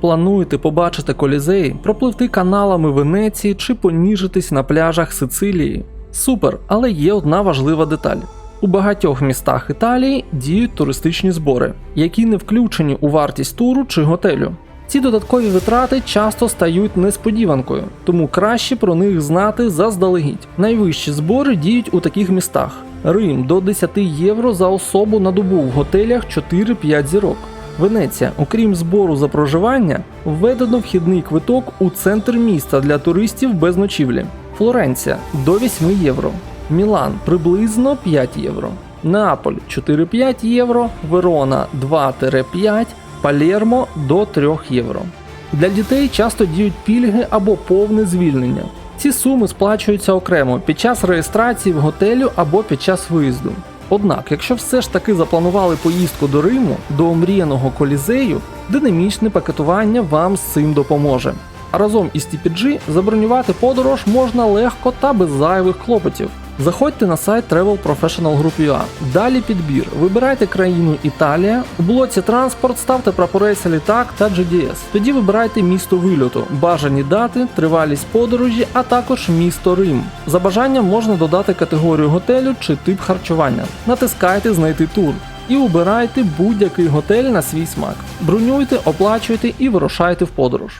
Плануєте побачити колізеї, пропливти каналами Венеції чи поніжитись на пляжах Сицилії? Супер, але є одна важлива деталь. У багатьох містах Італії діють туристичні збори, які не включені у вартість туру чи готелю. Ці додаткові витрати часто стають несподіванкою, тому краще про них знати заздалегідь. Найвищі збори діють у таких містах: Рим до 10 євро за особу на добу в готелях 4-5 зірок. Венеція, окрім збору за проживання, введено вхідний квиток у центр міста для туристів без ночівлі. Флоренція до 8 євро. Мілан приблизно 5 євро. Неаполь 4-5 євро, Верона 2-5, Палермо до 3 євро. Для дітей часто діють пільги або повне звільнення. Ці суми сплачуються окремо під час реєстрації в готелю або під час виїзду. Однак, якщо все ж таки запланували поїздку до Риму, до омріяного колізею, динамічне пакетування вам з цим допоможе. А разом із TPG забронювати подорож можна легко та без зайвих клопотів. Заходьте на сайт Travel Professional Group UA. Далі підбір. Вибирайте країну Італія. У блоці транспорт ставте прапорець літак та GDS. Тоді вибирайте місто вильоту, бажані дати, тривалість подорожі, а також місто Рим. За бажанням можна додати категорію готелю чи тип харчування. Натискайте Знайти тур. І обирайте будь-який готель на свій смак. Бронюйте, оплачуйте і вирушайте в подорож.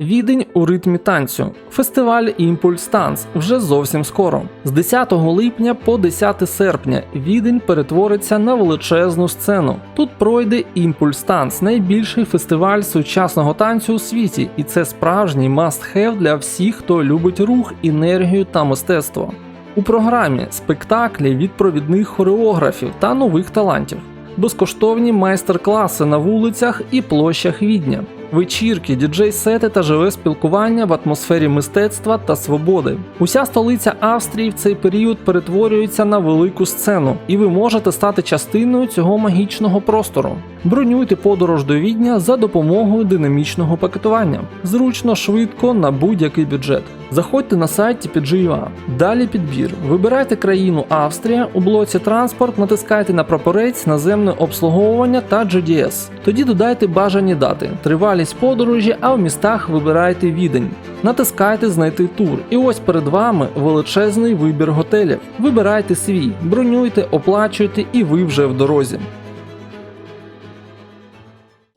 Відень у ритмі танцю. Фестиваль Імпульс Танц вже зовсім скоро. З 10 липня по 10 серпня Відень перетвориться на величезну сцену. Тут пройде Імпульс Танц, найбільший фестиваль сучасного танцю у світі, і це справжній must-have для всіх, хто любить рух, енергію та мистецтво. У програмі спектаклі від провідних хореографів та нових талантів, безкоштовні майстер-класи на вулицях і площах Відня, вечірки, діджей-сети та живе спілкування в атмосфері мистецтва та свободи. Уся столиця Австрії в цей період перетворюється на велику сцену, і ви можете стати частиною цього магічного простору. Бронюйте подорож до Відня за допомогою динамічного пакетування. Зручно, швидко на будь-який бюджет. Заходьте на сайт TPG.ua. Далі підбір. Вибирайте країну Австрія, у блоці транспорт натискайте на прапорець, наземне обслуговування та GDS. Тоді додайте бажані дати, тривалість подорожі, а в містах вибирайте відень. Натискайте Знайти тур. І ось перед вами величезний вибір готелів. Вибирайте свій, бронюйте, оплачуйте, і ви вже в дорозі.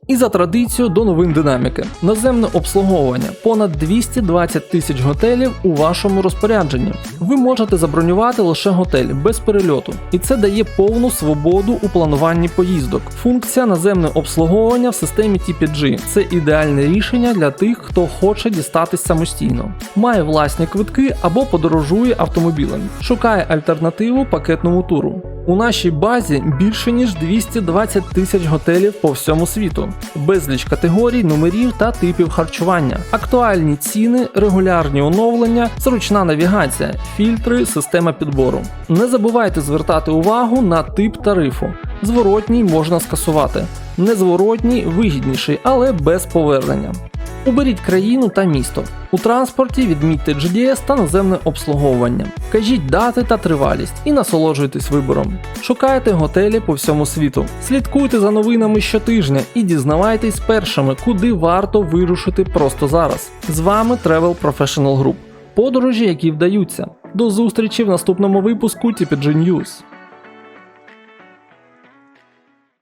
І за традицією до новин динаміки. Наземне обслуговування понад 220 тисяч готелів у вашому розпорядженні. Ви можете забронювати лише готель без перельоту, і це дає повну свободу у плануванні поїздок. Функція наземне обслуговування в системі TPG – це ідеальне рішення для тих, хто хоче дістатись самостійно, має власні квитки або подорожує автомобілем, шукає альтернативу пакетному туру. У нашій базі більше ніж 220 тисяч готелів по всьому світу, безліч категорій, номерів та типів харчування, актуальні ціни, регулярні оновлення, зручна навігація, фільтри, система підбору. Не забувайте звертати увагу на тип тарифу. Зворотній можна скасувати, незворотній вигідніший, але без повернення. Оберіть країну та місто. У транспорті відмітьте GDS та наземне обслуговування. Кажіть дати та тривалість і насолоджуйтесь вибором. Шукайте готелі по всьому світу. Слідкуйте за новинами щотижня і дізнавайтесь першими, куди варто вирушити просто зараз. З вами Travel Professional Group. Подорожі, які вдаються. До зустрічі в наступному випуску TPG News.